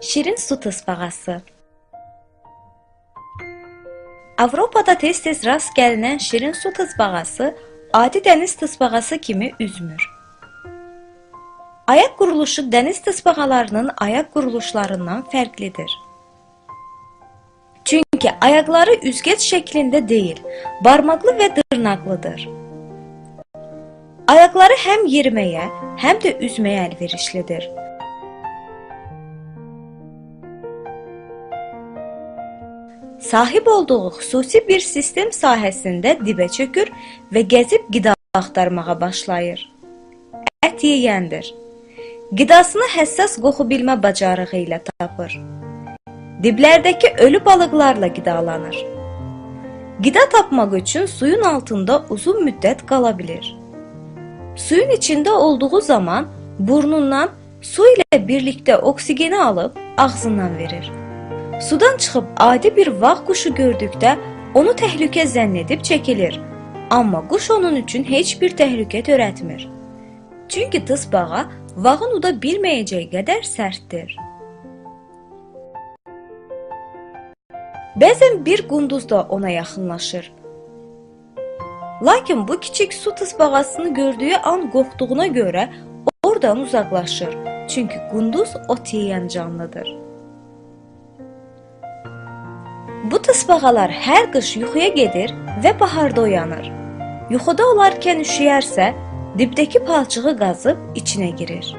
Şirin su tısbağası. Avropada tez-tez rast gəlinən şirin su tısbağası adi dəniz tısbağası kimi üzmür. Ayaq quruluşu dəniz tısbağalarının ayaq quruluşlarından fərqlidir. Çünki ayaqları üzgəc şəklində deyil, barmaqlı və dırnaqlıdır. Ayaqları həm yeriməyə, həm də üzməyə əlverişlidir. Sahib olduğu xüsusi bir sistem sahəsində dibə çökür və gəzib qida axtarmağa başlayır. Ət yeyəndir. Qidasını həssas qoxu bilmə bacarığı ilə tapır. Diblərdəki ölü balıqlarla qidalanır. Qida tapmaq üçün suyun altında uzun müddət qala bilir. Suyun içində olduğu zaman burnundan su ilə birlikdə oksigeni alıb ağzından verir. Sudan çıxıb adi bir vağ quşu gördükdə onu təhlükə zənn edib çəkilir. Amma quş onun üçün heç bir təhlükə törətmir. Çünki tısbağa vağın uda bilməyəcəyi qədər sərtdir. Bəzən bir qunduz da ona yaxınlaşır. Lakin bu kiçik su tısbağasını gördüyü an qorxduğuna görə oradan uzaqlaşır. Çünki qunduz ot yeyən canlıdır. Bu tısbağalar hər qış yuxuya gedir və baharda oyanır. Yuxuda olarkən üşüyərsə, dibdəki palçığı qazıb içinə girir.